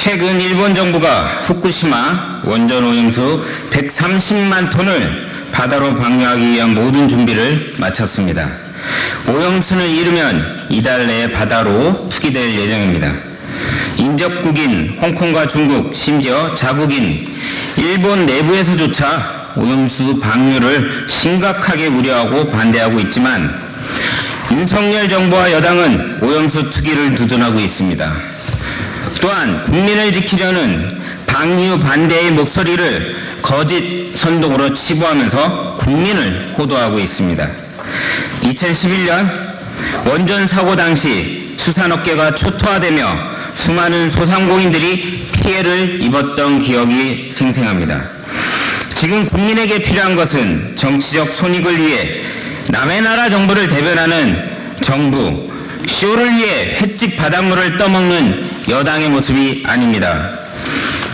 최근 일본 정부가 후쿠시마 원전 오염수 130만 톤을 바다로 방류하기 위한 모든 준비를 마쳤습니다. 오염수는 이르면 이달 내에 바다로 투기될 예정입니다. 인접국인 홍콩과 중국, 심지어 자국인 일본 내부에서조차 오염수 방류를 심각하게 우려하고 반대하고 있지만 윤석열 정부와 여당은 오염수 투기를 두둔하고 있습니다. 또한 국민을 지키려는 방류 반대의 목소리를 거짓 선동으로 치부하면서 국민을 호도하고 있습니다. 2011년 원전 사고 당시 수산업계가 초토화되며 수많은 소상공인들이 피해를 입었던 기억이 생생합니다. 지금 국민에게 필요한 것은 정치적 손익을 위해 남의 나라 정부를 대변하는 정부, 쇼를 위해 횟집 바닷물을 떠먹는 여당의 모습이 아닙니다.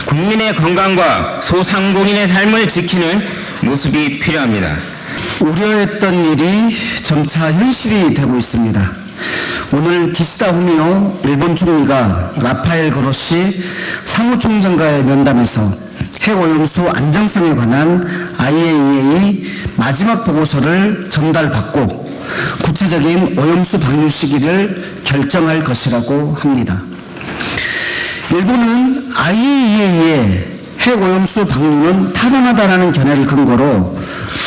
국민의 건강과 소상공인의 삶을 지키는 모습이 필요합니다. 우려했던 일이 점차 현실이 되고 있습니다. 오늘 기시다 후미오 일본 총리가 라파엘 그로시 사무총장과의 면담에서 핵오염수 안정성에 관한 IAEA 마지막 보고서를 전달받고 구체적인 오염수 방류 시기를 결정할 것이라고 합니다. 일본은 IAEA의 핵오염수 방류는 타당하다라는 견해를 근거로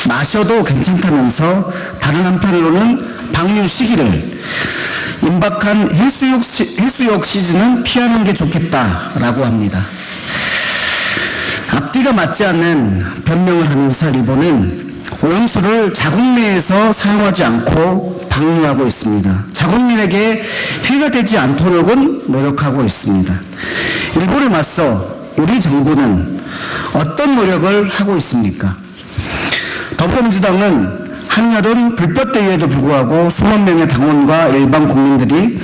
마셔도 괜찮다면서 다른 한편으로는 방류 시기를 임박한 해수욕, 시, 해수욕 시즌은 피하는 게 좋겠다라고 합니다. 앞뒤가 맞지 않는 변명을 하면서 일본은 오염수를 자국 내에서 사용하지 않고 방류하고 있습니다. 자국민에게 해가 되지 않도록은 노력하고 있습니다. 일본에 맞서 우리 정부는 어떤 노력을 하고 있습니까? 더불어민주당은 한여름 불볕대위에도 불구하고 수만 명의 당원과 일반 국민들이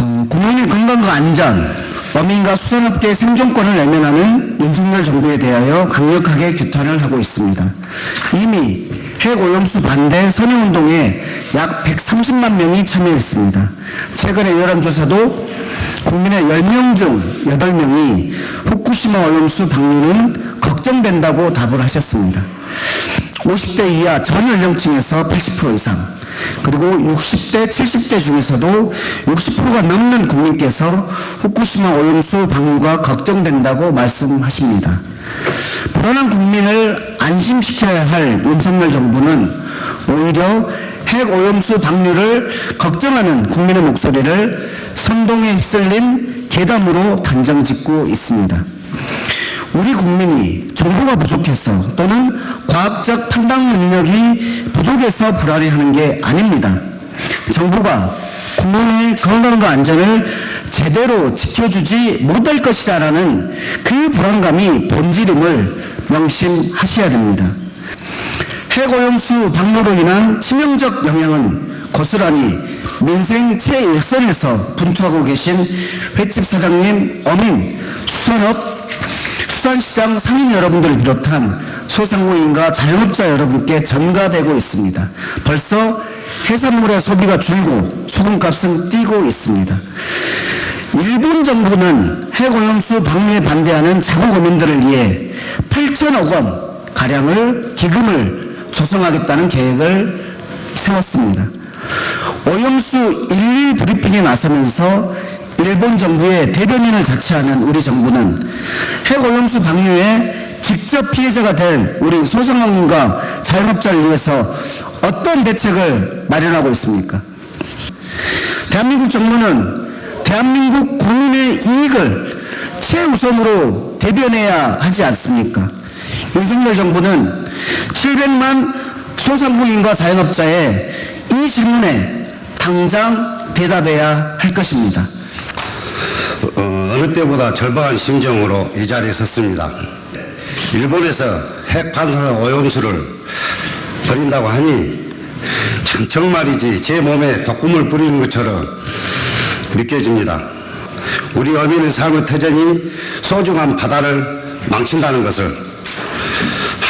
어, 국민의 건강과 안전, 어민과 수산업계의 생존권을 외면하는 윤석열 정부에 대하여 강력하게 규탄을 하고 있습니다. 이미 핵오염수 반대 선행운동에 약 130만 명이 참여했습니다. 최근의 여론조사도 국민의 10명 중 8명이 후쿠시마 오염수 방류는 걱정된다고 답을 하셨습니다. 50대 이하 전 연령층에서 80% 이상, 그리고 60대, 70대 중에서도 60%가 넘는 국민께서 후쿠시마 오염수 방류가 걱정된다고 말씀하십니다. 불안한 국민을 안심시켜야 할 윤석열 정부는 오히려 핵 오염수 방류를 걱정하는 국민의 목소리를 선동에 휩쓸린 괴담으로 단정 짓고 있습니다. 우리 국민이 정보가 부족해서 또는 과학적 판단 능력이 부족해서 불안해하는 게 아닙니다. 정부가 국민의 건강과 안전을 제대로 지켜주지 못할 것이라는 그 불안감이 본질임을 명심하셔야 됩니다. 핵오염수 방류로 인한 치명적 영향은 고스란히 민생 최일선에서 분투하고 계신 횟집 사장님, 어민, 수산업, 수산시장 상인 여러분들을 비롯한 소상공인과 자영업자 여러분께 전가되고 있습니다. 벌써 해산물의 소비가 줄고 소금값은 뛰고 있습니다. 일본 정부는 핵오염수 방류에 반대하는 자국 어민들을 위해 8천억 원 가량을 기금을 조성하겠다는 계획을 세웠습니다. 오염수 1 브리핑에 나서면서 일본 정부의 대변인을 자처하는 우리 정부는 핵오염수 방류에 직접 피해자가 될 우리 소상공인과 자영업자를 위해서 어떤 대책을 마련하고 있습니까? 대한민국 정부는 대한민국 국민의 이익을 최우선으로 대변해야 하지 않습니까? 윤석열 정부는 700만 소상공인과 자영업자의 이 질문에 당장 대답해야 할 것입니다. 어, 어느 때보다 절박한 심정으로 이 자리에 섰습니다. 일본에서 핵 반사 오염수를 버린다고 하니 참 정말이지 제 몸에 독금을 뿌리는 것처럼 느껴집니다. 우리 어민의 삶의 터전이 소중한 바다를 망친다는 것을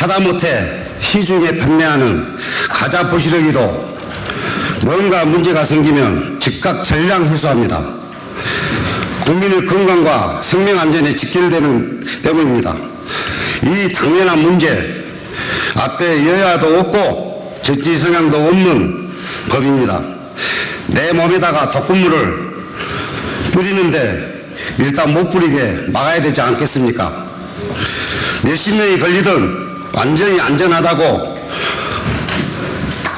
하다못해 시중에 판매하는 가짜 보시르기도 뭔가 문제가 생기면 즉각 전량 해소합니다. 국민의 건강과 생명 안전에 직결되는 때문입니다. 이 당면한 문제 앞에 여야도 없고 정치 성향도 없는 법입니다. 내 몸에다가 독극물을 뿌리는데 일단 못 뿌리게 막아야 되지 않겠습니까? 몇십 년이 걸리든 완전히 안전하다고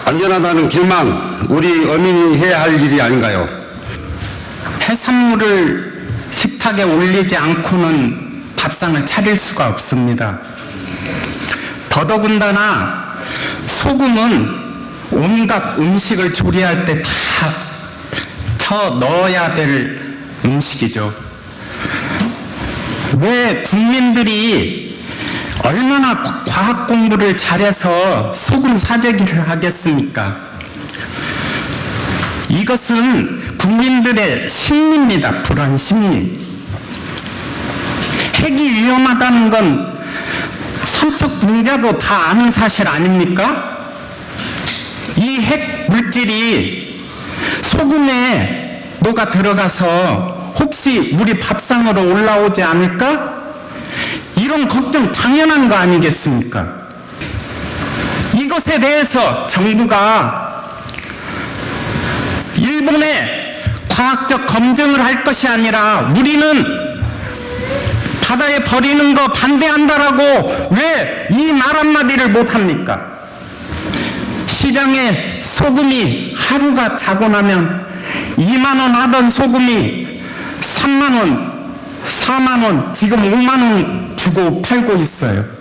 안전하다는 길만 우리 어민이 해야 할 일이 아닌가요? 해산물을 식탁에 올리지 않고는 밥상을 차릴 수가 없습니다. 더더군다나 소금은 온갖 음식을 조리할 때 다 쳐 넣어야 될 음식이죠. 왜 국민들이 얼마나 과학 공부를 잘해서 소금 사재기를 하겠습니까? 이것은 국민들의 심리입니다. 불안 심리. 핵이 위험하다는 건 삼척 동자도 다 아는 사실 아닙니까? 이 핵 물질이 소금에 녹아 들어가서 혹시 우리 밥상으로 올라오지 않을까? 이런 걱정 당연한 거 아니겠습니까? 이것에 대해서 정부가 일본의 과학적 검증을 할 것이 아니라 우리는 바다에 버리는 거 반대한다라고 왜 이 말 한마디를 못합니까? 시장에 소금이 하루가 자고 나면 2만원 하던 소금이 3만원, 4만원, 지금 5만원 주고 팔고 있어요.